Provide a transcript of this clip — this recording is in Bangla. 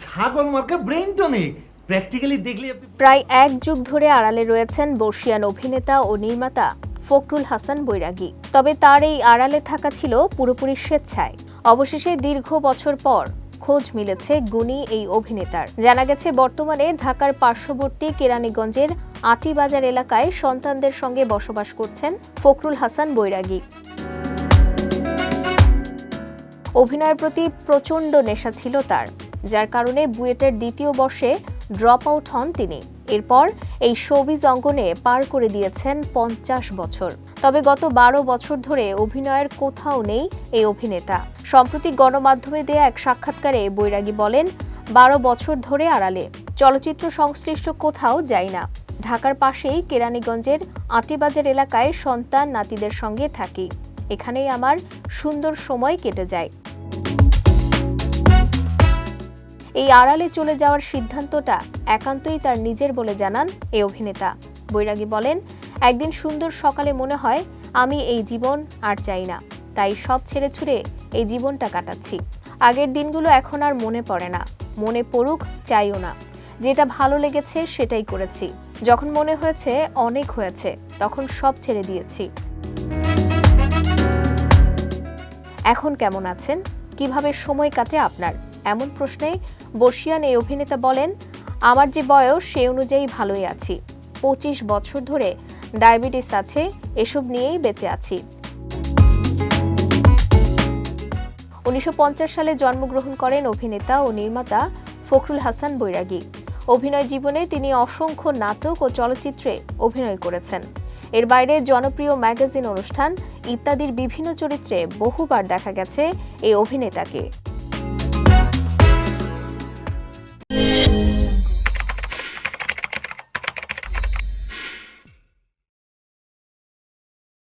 ছাগল মার্কা ব্রেন টনিক প্র্যাকটিক্যালি দেখলে প্রায় এক যুগ ধরে আড়ালে রয়েছেন বর্ষিয়ান অভিনেতা ও নির্মাতা ফখরুল হাসান বৈরাগী। তবে তার এই আড়ালে থাকা ছিল পুরোপুরি স্বেচ্ছায়। অবশেষে দীর্ঘ বছর পর খোঁজ মিলেছে গুণী এই অভিনেতার। জানা গেছে, বর্তমানে ঢাকার পার্শ্ববর্তী কেরানীগঞ্জের আটিবাজার এলাকায় সন্তানদের সঙ্গে বসবাস করছেন ফখরুল হাসান বৈরাগী। অভিনয়ের প্রতি প্রচণ্ড নেশা ছিল তার। যার কারণে বুয়েটের দ্বিতীয় বর্ষে ড্রপ আউট হন তিনি। এরপর এই শোবিজ অঙ্গনে পার করে দিয়েছেন পঞ্চাশ বছর। তবে গত বারো বছর ধরে অভিনয়ের কোথাও নেই এই অভিনেতা। সম্প্রতি গণমাধ্যমে দেয়া এক সাক্ষাৎকারে বৈরাগী বলেন, বারো বছর ধরে আড়ালে। চলচ্চিত্র সংশ্লিষ্ট কোথাও যাই না। ঢাকার পাশেই কেরানীগঞ্জের আটিবাজার এলাকায় সন্তান নাতিদের সঙ্গে থাকি। এখানেই আমার সুন্দর সময় কেটে যায়। এই আড়ালে চলে যাওয়ার সিদ্ধান্তটা একান্তই তার নিজের বলে জানান এই অভিনেতা। বৈরাগী বলেন, একদিন সুন্দর সকালে মনে হয় আমি এই জীবন আর চাই না। তাই সব ছেড়ে ছুড়ে এই জীবনটা কাটাচ্ছি। আগের দিনগুলো এখন আর মনে পড়ে না। মনে পড়ুক, চাইও না। যেটা ভালো লেগেছে সেটাই করেছি। যখন মনে হয়েছে অনেক হয়েছে, তখন সব ছেড়ে দিয়েছি। এখন কেমন আছেন? কীভাবে সময় কাটে আপনার? এমন প্রশ্নে বর্ষিয়ান এই অভিনেতা বলেন, আমার যে বয়স, সে অনুযায়ী ভালোই আছি। পঁচিশ বছর ধরে ডায়াবেটিস আছে, এসব নিয়েই বেঁচে আছি। উনিশশো পঞ্চাশ সালে জন্মগ্রহণ করেন অভিনেতা ও নির্মাতা ফখরুল হাসান বৈরাগী। অভিনয় জীবনে তিনি অসংখ্য নাটক ও চলচ্চিত্রে অভিনয় করেছেন। এর বাইরে জনপ্রিয় ম্যাগাজিন অনুষ্ঠান ইত্যাদির বিভিন্ন চরিত্রে বহুবার দেখা গেছে এই অভিনেতাকে।